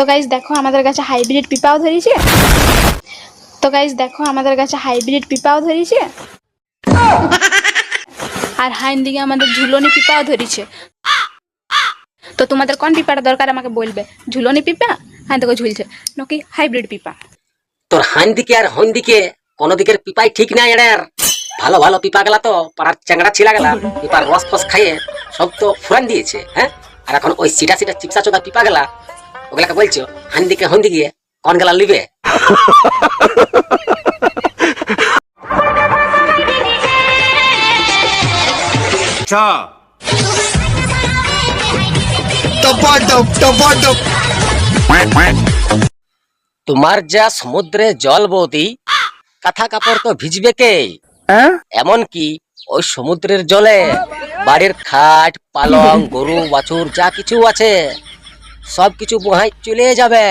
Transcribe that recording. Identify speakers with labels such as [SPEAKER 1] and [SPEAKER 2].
[SPEAKER 1] তো গাইজ দেখো আমাদের কাছে হাইব্রিড পিপাও ধরেছে। তো গাইজ দেখো আমাদের কাছে হাইব্রিড পিপাও ধরেছে। আর হাইন দিকে আমাদের ঝুলনি পিপাও ধরেছে। তো তোমাদের কোন পিপাটা দরকার আমাকে বলবে? ঝুলনি পিপা হ্যাঁ দেখো ঝুলছে। নাকি হাইব্রিড পিপা
[SPEAKER 2] তোর হাইন দিকে আর হন দিকে কোনো দিকের পিপাই ঠিক নাই এটার ভালো ভালো পিপা গেলা তো, পাড়ার চ্যাংড়া ছিলা গেলা। পিপার রস ফস খাইয়ে সব তো ফুরান দিয়েছে হ্যাঁ? আর এখন ওই সিটা সিটা চিপসা চোদা পিপা গেলা ওগুলাকে বলছো হান দিকে হন দিকে কোন গেলা লিবে তোমার যা সমুদ্রে জল বৌদি কাঁথা কাপড় তো ভিজবে কে? হ্যাঁ? এমন কি ওই সমুদ্রের জলে বাড়ির খাট পালং গরু বাছুর যা কিছু আছে সব কিছু বহাই চলে যাবে